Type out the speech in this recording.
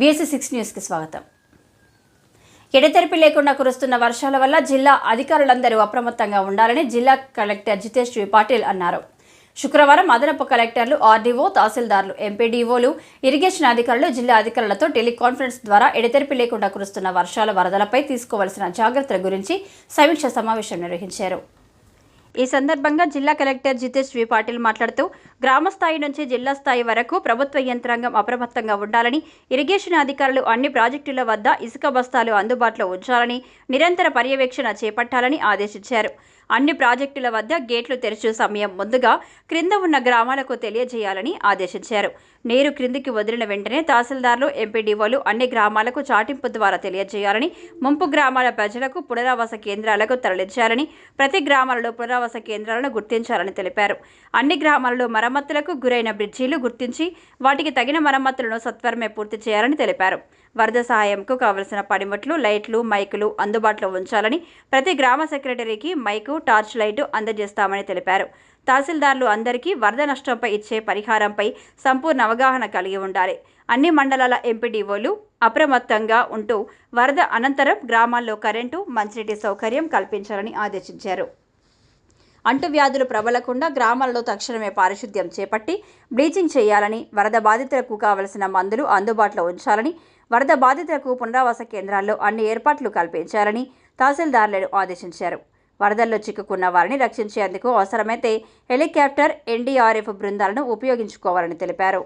BSc six న్యూస్కి స్వాగతం. ఎడతెరిపి లేకుండా కురుస్తున్న వర్షాల వల్ల జిల్లా అధికారులందరూ అప్రమత్తంగా ఉండాలని జిల్లా కలెక్టర్ జితేష్ వి. పాటిల్ అన్నారు. శుక్రవారం అదనపు కలెక్టర్లు ఆర్డీఓ తహసీల్దార్లు ఎంపీడీఓలు ఇరిగేషన్ అధికారులు జిల్లా అధికారులతో టెలికాన్ఫరెన్స్ ద్వారా ఎడతెరిపి లేకుండా కురుస్తున్న వర్షాల వరదలపై తీసుకోవాల్సిన జాగ్రత్తల గురించి సమీక్ష సమావేశం నిర్వహించారు. ఈ సందర్భంగా జిల్లా కలెక్టర్ జితేష్ వి పాటిల్ మాట్లాడుతూ గ్రామ స్థాయి నుంచి జిల్లా స్థాయి వరకు ప్రభుత్వ యంత్రాంగం అప్రమత్తంగా ఉండాలని ఇరిగేషన్ అధికారులు అన్ని ప్రాజెక్టుల వద్ద ఇసుక బస్తాలు అందుబాటులో ఉంచాలని నిరంతర పర్యవేక్షణ చేపట్టాలని ఆదేశించారు. అన్ని ప్రాజెక్టుల వద్ద గేట్లు తెరచు సమయం ముందుగా క్రింద ఉన్న గ్రామాలకు తెలియజేయాలని ఆదేశించారు. నీరు క్రిందికి వదిలిన వెంటనే తహసీల్దార్లు ఎంపీడీఓలు అన్ని గ్రామాలకు చాటింపు ద్వారా తెలియజేయాలని ముంపు గ్రామాల ప్రజలకు పునరావాస కేంద్రాలకు తరలించాలని ప్రతి గ్రామాలలో పునరావాస కేంద్రాలను గుర్తించాలని తెలిపారు. అన్ని గ్రామాలలో మరమ్మతులకు గురైన బ్రిడ్జీలు గుర్తించి వాటికి తగిన మరమ్మతులను సత్వరమే పూర్తి చేయాలని తెలిపారు. వరద సహాయంకు కావలసిన పనిముట్లు లైట్లు మైకులు అందుబాటులో ఉంచాలని ప్రతి గ్రామ సెక్రటరీకి మైకు టార్చ్ లైటు అందజేస్తామని తెలిపారు. తహసీల్దార్లు అందరికీ వరద నష్టంపై ఇచ్చే పరిహారంపై సంపూర్ణ అవగాహన కలిగి ఉండాలి. అన్ని మండలాల ఎంపీడీఓలు అప్రమత్తంగా ఉంటూ వరద అనంతరం గ్రామాల్లో కరెంటు మంచినీటి సౌకర్యం కల్పించాలని ఆదేశించారు. అంటువ్యాధులు ప్రబలకుండా గ్రామాలలో తక్షణమే పారిశుద్ధ్యం చేపట్టి బ్లీచింగ్ చేయాలని వరద బాధితులకు కావలసిన మందులు అందుబాటులో ఉంచాలని వరద బాధితులకు పునరావాస కేంద్రాల్లో అన్ని ఏర్పాట్లు కల్పించాలని తహసీల్దార్లను ఆదేశించారు. వరదల్లో చిక్కుకున్న వారిని రక్షించేందుకు అవసరమైతే హెలికాప్టర్ ఎన్డీఆర్ఎఫ్ బృందాలను ఉపయోగించుకోవాలని తెలిపారు.